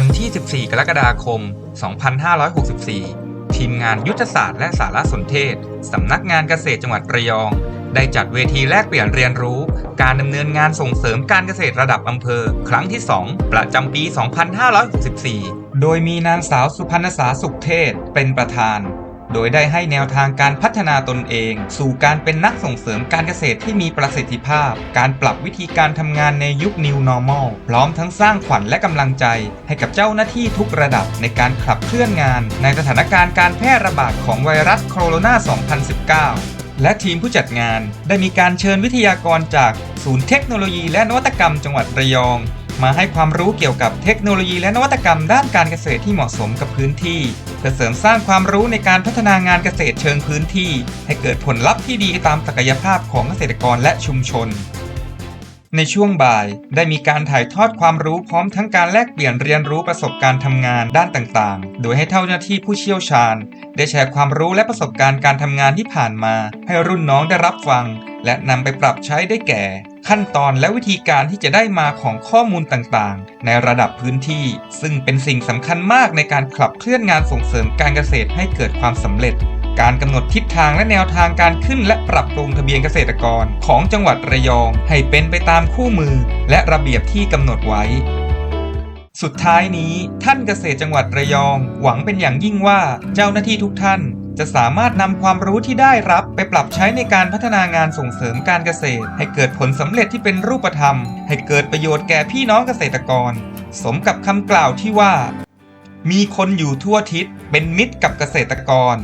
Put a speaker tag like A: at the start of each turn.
A: วันที่ 14 กรกฎาคม 2564 ทีมงานยุทธศาสตร์และสารสนเทศ สำนักงานเกษตรจังหวัดระยอง ได้จัดเวทีแลกเปลี่ยนเรียนรู้ การดำเนินงานส่งเสริมการเกษตรระดับอำเภอ ครั้งที่ 2 ประจำปี 2564 โดยมีนางสาวสุพรรณสาสุขเทศเป็นประธาน โดยได้ให้แนวทางการพัฒนาตนเอง สู่การเป็นนักส่งเสริมการเกษตรที่มีประสิทธิภาพ การปรับวิธีการทำงานในยุค New Normal พร้อมทั้งสร้างขวัญและกำลังใจ ให้กับเจ้าหน้าที่ทุกระดับในการขับเคลื่อนงาน ในสถานการณ์การแพร่ระบาดของไวรัสโคโรนา 2019และทีมผู้จัดงานได้มีการเชิญวิทยากรจาก ศูนย์เทคโนโลยีและนวัตกรรมจังหวัดระยอง มาให้ความรู้เกี่ยวกับเทคโนโลยีและนวัตกรรมด้านการเกษตรที่เหมาะสมกับพื้นที่ เพื่อเสริมสร้างความรู้ในการพัฒนางานเกษตรเชิงพื้นที่ ให้เกิดผลลัพธ์ที่ดีตามศักยภาพของเกษตรกรและชุมชน ในช่วงบ่ายได้มีการถ่ายทอดความรู้พร้อมทั้งการแลกเปลี่ยนเรียนรู้ประสบการณ์ทำงานด้านต่างๆ โดยให้เจ้าหน้าที่ผู้เชี่ยวชาญ ได้แชร์ความรู้และประสบการณ์การทำงานที่ผ่านมา ให้รุ่นน้องได้รับฟัง และนำไปปรับใช้ได้แก่ ขั้นตอนและวิธีการที่จะได้มาของข้อมูลต่างๆ ในระดับพื้นที่ ซึ่งเป็นสิ่งสำคัญมากในการขับเคลื่อนงานส่งเสริมการเกษตรให้เกิดความสำเร็จ การกำหนดทิศทางและแนวทางการขึ้นและปรับปรุงทะเบียนเกษตรกรของจังหวัดระยอง ให้เป็นไปตามคู่มือ และระเบียบที่กำหนดไว้สุดท้ายนี้ท่านเกษตรจังหวัดระยอง หวังเป็นอย่างยิ่งว่าเจ้าหน้าที่ทุกท่าน จะสามารถนำความรู้ที่ได้รับไปปรับใช้ในการพัฒนางานส่งเสริมการเกษตร ให้เกิดผลสำเร็จที่เป็นรูปธรรม ให้เกิดประโยชน์แก่พี่น้องเกษตรกร สมกับคำกล่าวที่ว่า มีคนอยู่ทั่วทิศเป็นมิตรกับเกษตรกร